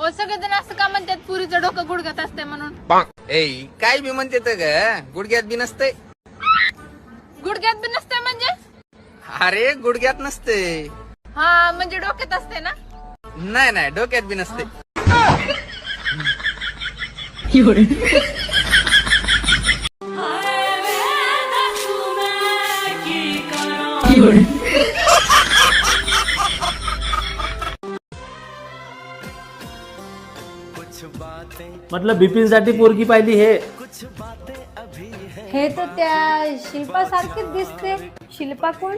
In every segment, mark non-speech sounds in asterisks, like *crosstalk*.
ओ सगळेजण असं का म्हणतात पुरीचं डोकं गुडघ्यात असते म्हणून? ए काय बी म्हणते तर ग गुडघ्यात बी नसते गुडघ्यात बी नसते म्हणजे? अरे गुडघ्यात नसते हा म्हणजे डोक्यात असते ना? नाही नाही डोक्यात बी नसते बिपिनसाठी पोरगी पाहिली हे. हे तर त्या शिल्पा सारखीच दिसते. शिल्पा कोण?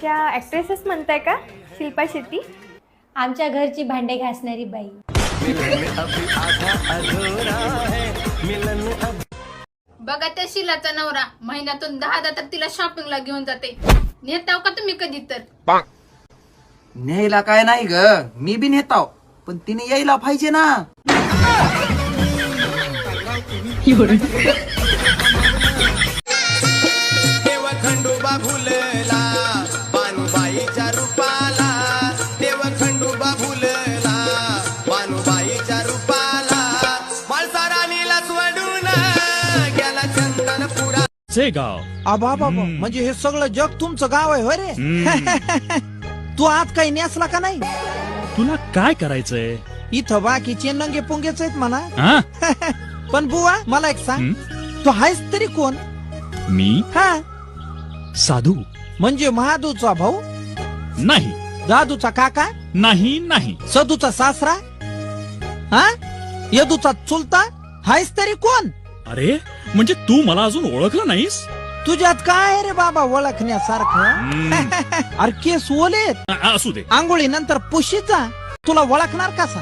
त्या ऍक्ट्रेसेस म्हणताय का? शिल्पा शेट्टी. आमच्या घरची भांडे घासणारी बाई. बघा त्या शिलाचा नवरा. महिन्यातून दहा दा तर तिला शॉपिंगला घेऊन जाते. नेताव का तुम्ही कधी तर? न्यायला काय नाही ग. मी बी नेताव. पण तिने यायला पाहिजे ना. देव खंडोबा भुलला बानुबाईच्या रूपाला. देव खंडोबा भुलला बानुबाईच्या रूपाला. माळसाराणीला सोडून गेला चंदन पुरा चे गाव आबा बाबा म्हणजे हे सगळं जग तुमचं गाव आहे होय रे? *laughs* तू आज काही नेसला का नाही? तुला काय करायचंय? इथं बाकीचे नंगे पुंगेच आहेत म्हणा. हा? *laughs* पण बुवा मला एक सांग. तू आहेस तरी कोण? मी? हा. साधू. म्हणजे महादूचा भाऊ? नाही. दादूचा काका? नाही नाही. सदूचा सासरा? हा? यदूचा चुलता? हायस तरी कोण? अरे म्हणजे तू मला अजून ओळखलं नाहीस? तुझ्यात काय रे बाबा ओळखण्यासारखं. *laughs* अरे केस ओलेत आ- असू दे. आंघोळी नंतर पुशीचा तुला ओळखणार कसा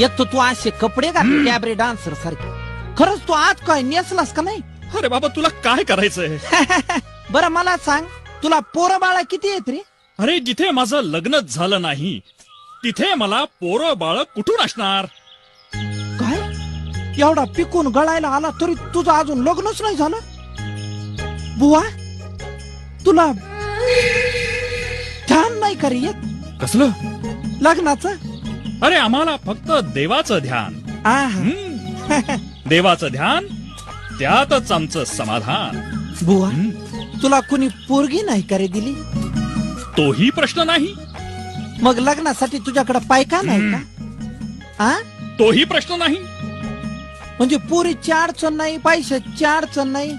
एक तर तू असे कपडे घातले कॅबरे डान्सर सारखे. खरंच तू आज काय नेसलास का नाही? *laughs* अरे बाबा तुला काय करायचंय? *laughs* बरं मला सांग तुला पोरं बाळा किती आहेत रे? अरे जिथे माझं लग्नच झालं नाही तिथे मला पोरं बाळ कुठून असणार? काय? एवढा पिकून गळायला आला तरी तुझं अजून लग्नच नाही झालं? बुवा तुला ध्यान नाही का रे येत? कसलं? लग्नाचं? अरे आम्हाला फक्त देवाचं ध्यान. आहा. हम्म. *laughs* देवाचं ध्यान त्यातच आमचं समाधान. बुवा. तुला कुणी पोरगी नाही का रे दिली? तोही प्रश्न नाही. मग लग्नासाठी तुझ्याकडे पायका नाही का? आ? तोही प्रश्न नाही. म्हणजे पोरीची अडचण नाही पैशाची अडचण नाही.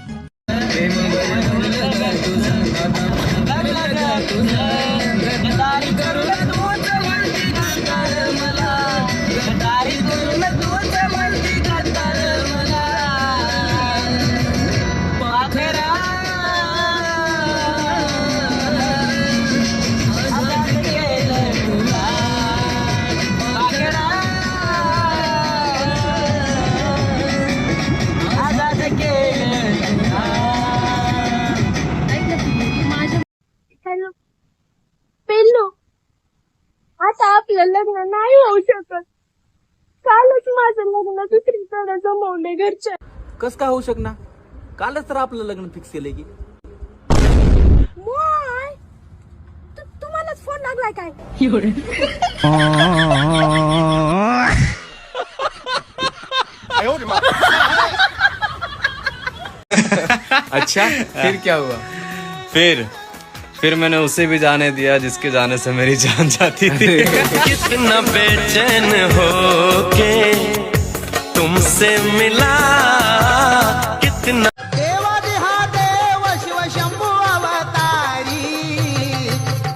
आपलं लग्न नाही होऊ शकत. कालच माझं लग्न दुसरीकडे जमवले घरच्या. कस काय होऊ शकणार? कालच तर आपलं लग्न फिक्स केलंय की. मोय तु- तुम्हालाच फोन लागलाय काय? अच्छा फिर क्या हुआ? फिर. फिर मैंने उसे भी जाने दिया जिसके जाने से मेरी जान जाती थी। कितना बेचैन हो के तुमसे मिला कितना देवा देव शिव शंभू अवतारी।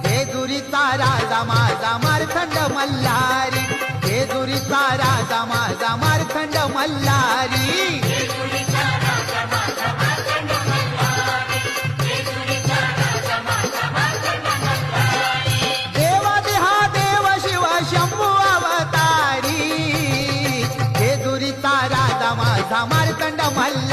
हे दुरीचा राजा माझा मारखंड मल्हारी। 哎。